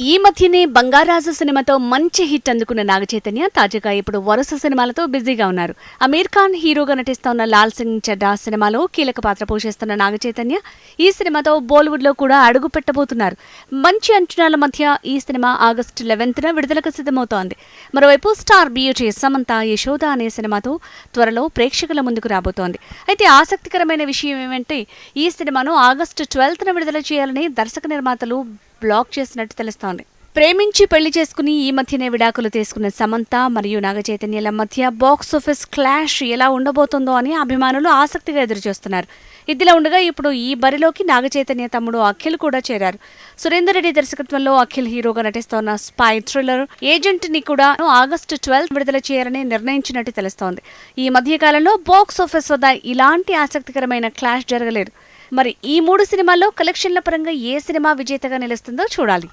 ఈ మధ్యనే బంగారాజు సినిమాతో మంచి హిట్ అందుకున్న నాగచైతన్య తాజాగా ఇప్పుడు వరుస సినిమాలతో బిజీగా ఉన్నారు. అమీర్ ఖాన్ హీరోగా నటిస్తున్న లాల్ సింగ్ చెడ్డా సినిమాలో కీలక పాత్ర పోషిస్తున్న నాగచైతన్య ఈ సినిమాతో బాలీవుడ్లో కూడా అడుగు పెట్టబోతున్నారు. మంచి అంచనాల మధ్య ఈ సినిమా ఆగస్టు లెవెన్త్న విడుదలకు సిద్ధమవుతోంది. మరోవైపు స్టార్ బ్యూటీ సమంత యశోద అనే సినిమాతో త్వరలో ప్రేక్షకుల ముందుకు రాబోతోంది. అయితే ఆసక్తికరమైన విషయం ఏమంటే ఈ సినిమాను ఆగస్టు ట్వెల్త్న విడుదల చేయాలని దర్శక నిర్మాతలు బ్లాక్ చేసినట్టు తెలుస్తోంది. ప్రేమించి పెళ్ళి చేసుకుని ఈ మధ్యనే విడాకులు తీసుకున్న సమంత మరియు నాగచైతన్యల మధ్య బాక్స్ ఆఫీస్ క్లాష్ ఎలా ఉండబోతుందో అని అభిమానులు ఆసక్తిగా ఎదురుచూస్తున్నారు. ఇదిలా ఉండగా ఇప్పుడు ఈ బరిలోకి నాగచైతన్య తమ్ముడు అఖిల్ కూడా చేరారు. సురేందర్ రెడ్డి దర్శకత్వంలో అఖిల్ హీరోగా నటిస్తోన్న స్పై థ్రిల్లర్ ఏజెంట్ని కూడా ఆగస్టు ట్వెల్త్ విడుదల చేయాలని నిర్ణయించినట్టు తెలుస్తోంది. ఈ మధ్య కాలంలో బాక్స్ ఆఫీస్ వద్ద ఇలాంటి ఆసక్తికరమైన క్లాష్ జరగలేదు. మరి ఈ మూడు సినిమాల్లో కలెక్షన్ల పరంగా ఏ సినిమా విజేతగా నిలుస్తుందో చూడాలి.